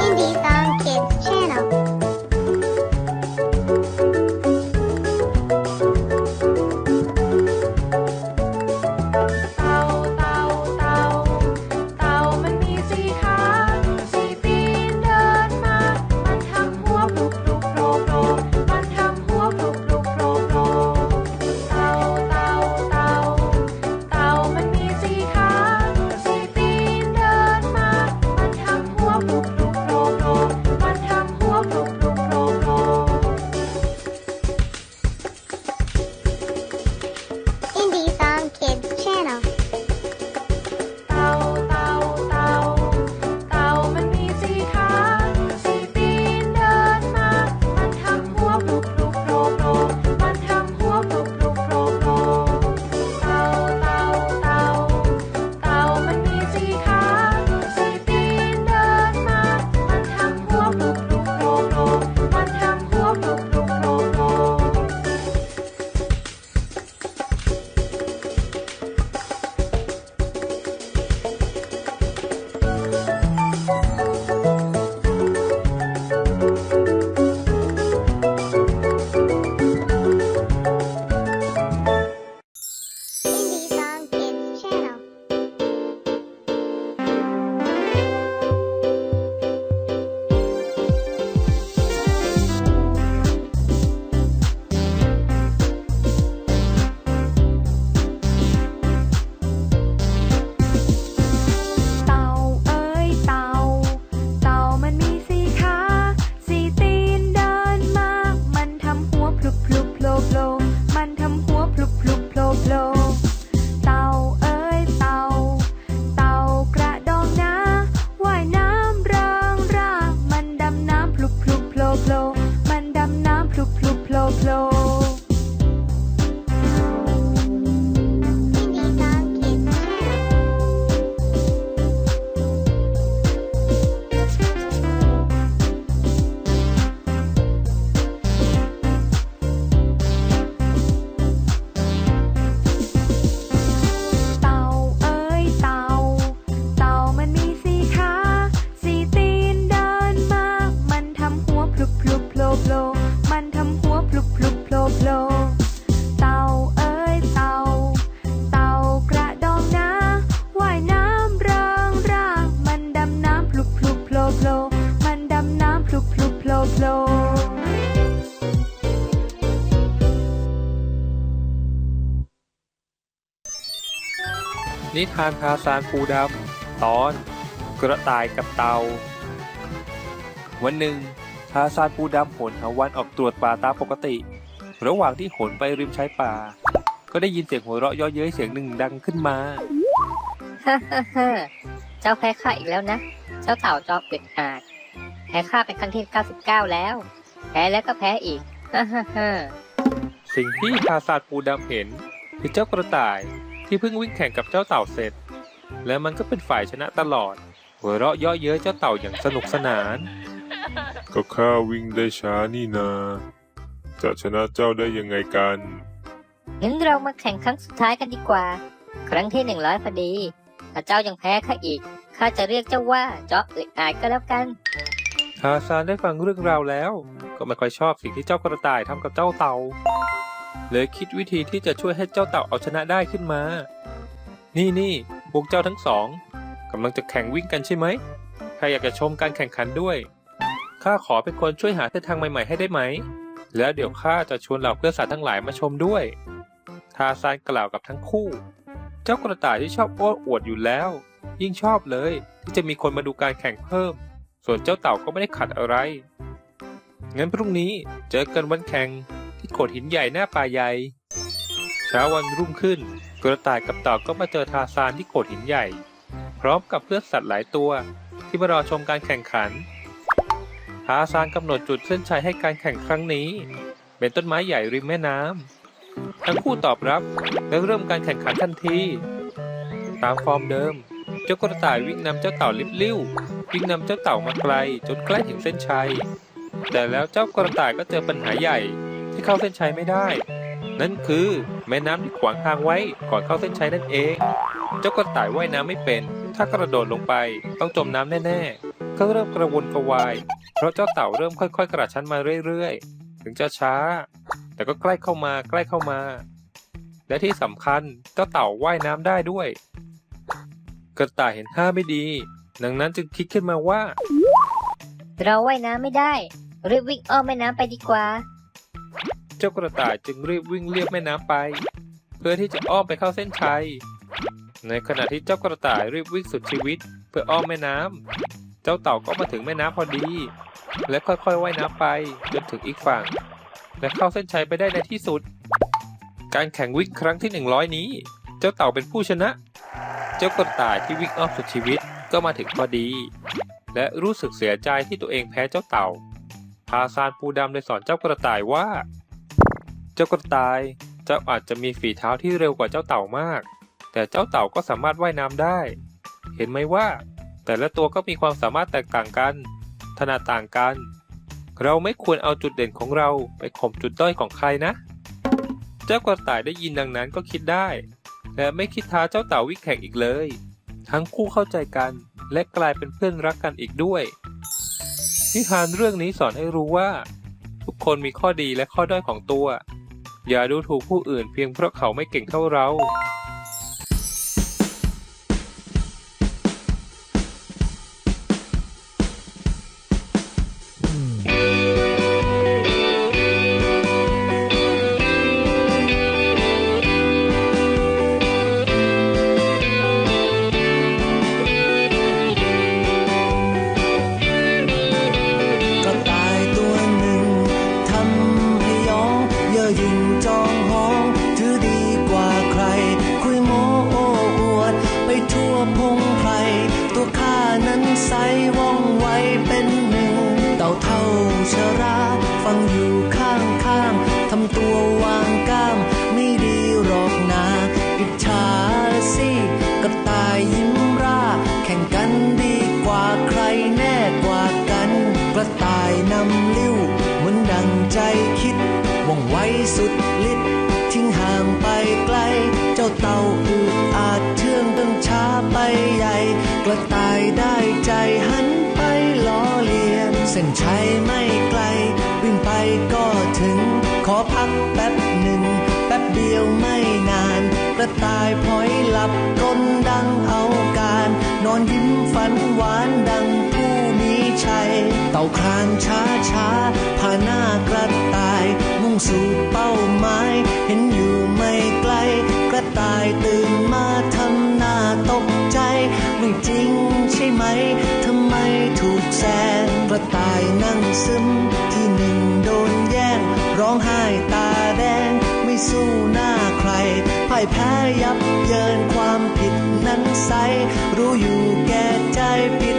Indeed. นิทานทาซานปูดำ ตอน กระต่ายกับเตา วันหนึ่งทาซานปูดำโหนหาวันออกตรวจป่าตามปกติ ระหว่างที่โหนไปริมชายป่า ก็ได้ยินเสียงหัวเราะเย่อเย้ยเสียงหนึ่งดังขึ้นมาฮ่าฮ่าฮ่าเจ้าแพ้ข้าอีกแล้วนะ เจ้าเต่าจอมอึดอาดแพ้ข้าเป็นครั้งที่ 99 แล้ว แพ้แล้วก็แพ้อีกฮ่าฮ่าฮ่าสิ่งที่ทาซานปูดำเห็นคือเจ้ากระต่าย ที่เพิ่งวิ่งแข่งกับเจ้าเต่าเสร็จ และมันก็เป็นฝ่ายชนะตลอด หัวเราะเย่อเย้ยเจ้าเต่าอย่างสนุกสนาน ก็ข้าวิ่งได้ช้านี่นา จะชนะเจ้าได้ยังไงกัน งั้นเรามาแข่งครั้งสุดท้ายกันดีกว่า ครั้งที่100พอดี ถ้าเจ้ายังแพ้ข้าอีก ข้าจะเรียกเจ้าว่าจอมอึดอาดก็แล้วกันทาซานได้ฟังเรื่องราวแล้ว ก็ไม่ค่อยชอบสิ่งที่เจ้ากระต่ายทำกับเจ้าเต่า เลยคิดวิธีที่จะช่วยให้เจ้าเต่าเอาชนะได้ขึ้นมา นี่นี่พวกเจ้าทั้งสองกำลังจะแข่งวิ่งกันใช่ไหมใครอยากจะชมการแข่งขันด้วย ข้าขอเป็นคนช่วยหาเส้นทางใหม่ๆให้ได้ไหม แล้วเดี๋ยวข้าจะชวนเหล่าเพื่อนสัตว์ทั้งหลายมาชมด้วย ทาซานกล่าวกับทั้งคู่ เจ้ากระต่ายที่ชอบโอ้อวดอยู่แล้ว ยิ่งชอบเลยที่จะมีคนมาดูการแข่งเพิ่ม ส่วนเจ้าเต่าก็ไม่ได้ขัดอะไร งั้นพรุ่งนี้เจอกันวันแข่ง ที่โขดหินใหญ่หน้าป่าใหญ่ เช้าวันรุ่งขึ้น กระต่ายกับเต่าก็มาเจอทาซานที่โขดหินใหญ่ พร้อมกับเพื่อนสัตว์หลายตัว ที่มารอชมการแข่งขัน ทาซานกำหนดจุดเส้นชัยให้การแข่งครั้งนี้ เป็นต้นไม้ใหญ่ริมแม่น้ำทั้งคู่ตอบรับและเริ่มการแข่งขันทันที ตามฟอร์มเดิม เจ้ากระต่ายวิ่งนำเจ้าเต่าลิบลิ้ววิ่งนำเจ้าเต่ามาไกลจนใกล้ถึงเส้นชัยแต่แล้วเจ้ากระต่ายก็เจอปัญหาใหญ่ ที่เข้าเส้นชัยไม่ได้ นั่นคือแม่น้ำที่ขวางทางไว้ก่อนเข้าเส้นชัยนั่นเอง เจ้ากระต่ายว่ายน้ำไม่เป็น ถ้ากระโดดลงไปต้องจมน้ำแน่ๆ ก็เริ่มกระวนกระวาย เพราะเจ้าเต่าเริ่มค่อย ๆ กระชั้นมาเรื่อยๆ ถึงจะช้า แต่ก็ใกล้เข้ามาใกล้เข้ามา และที่สำคัญเจ้าเต่าว่ายน้ำได้ด้วย กระต่ายเห็นท่าไม่ดี ดังนั้นจึงคิดขึ้นมาว่า เราว่ายน้ำไม่ได้รีบวิ่งอ้อมแม่น้ำไปดีกว่า เจ้ากระต่ายจึงรีบวิ่งเลียบแม่น้ำไป เพื่อที่จะอ้อมไปเข้าเส้นชัย ในขณะที่เจ้ากระต่ายรีบวิ่งสุดชีวิต เพื่ออ้อมแม่น้ำเจ้าเต่าก็มาถึงแม่น้ำพอดี และค่อยๆว่ายน้ำไปจนถึงอีกฝั่ง และเข้าเส้นชัยไปได้ในที่สุด การแข่งวิ่งครั้งที่ 100 นี้ เจ้าเต่าเป็นผู้ชนะ เจ้ากระต่ายที่วิ่งอ้อมสุดชีวิตก็มาถึงพอดี และรู้สึกเสียใจที่ตัวเองแพ้เจ้าเต่าทาซานปูดำเลยสอนเจ้ากระต่ายว่า เจ้ากระต่าย เจ้าอาจจะมีฝีเท้าที่เร็วกว่าเจ้าเต่ามาก แต่เจ้าเต่าก็สามารถว่ายน้ำได้ เห็นไหมว่า แต่ละตัวก็มีความสามารถแตกต่างกัน ถนัดต่างกัน เราไม่ควรเอาจุดเด่นของเราไปข่มจุดด้อยของใครนะ เจ้ากระต่ายได้ยินดังนั้นก็คิดได้ และไม่คิดท้าเจ้าเต่าวิ่งแข่งอีกเลย ทั้งคู่เข้าใจกันและกลายเป็นเพื่อนรักกันอีกด้วย นิทานเรื่องนี้สอนให้รู้ว่า ทุกคนมีข้อดีและข้อด้อยของตัว อย่าดูถูกผู้อื่นเพียงเพราะเขาไม่เก่งเท่าเรา ใสว่องไวเป็นหนึ่ง เต่าเท่าชราฟังอยู่ข้างข้างๆทำตัววางก้าม ไม่ดีหรอกนาอิจฉาสิกระต่ายยิ้มร่า แข่งกันดีกว่าใครแน่กว่ากัน กระต่ายนำลิ้วเหมือนดังใจคิดว่องไวสุด ระต่ายได้ใจหันไปล้อเลียน เส้นชัยไม่ไกล วิ่งไปก็ถึง ขอพักแป๊บหนึ่ง แป๊บเดียวไม่นาน กระต่ายพลอยหลับกลนดังเอาการ นอนยิ้มฝันหวานดังผู้มีชัย เต่าคลานช้าช้าผ่านหน้ากระต่าย มุ่งสู่เป้าหมาย เห็นอยู่ไม่ไกล กระต่ายตื่น จริงใช่ไหม ทำไมถูกแซงกระต่ายนั่งซึมที่หนึ่งโดนแย่ง ร้องไห้ตาแดง ไม่สู้หน้าใครพ่ายแพ้ยับเยินความผิดนั้นใส รู้อยู่แก่ใจผิด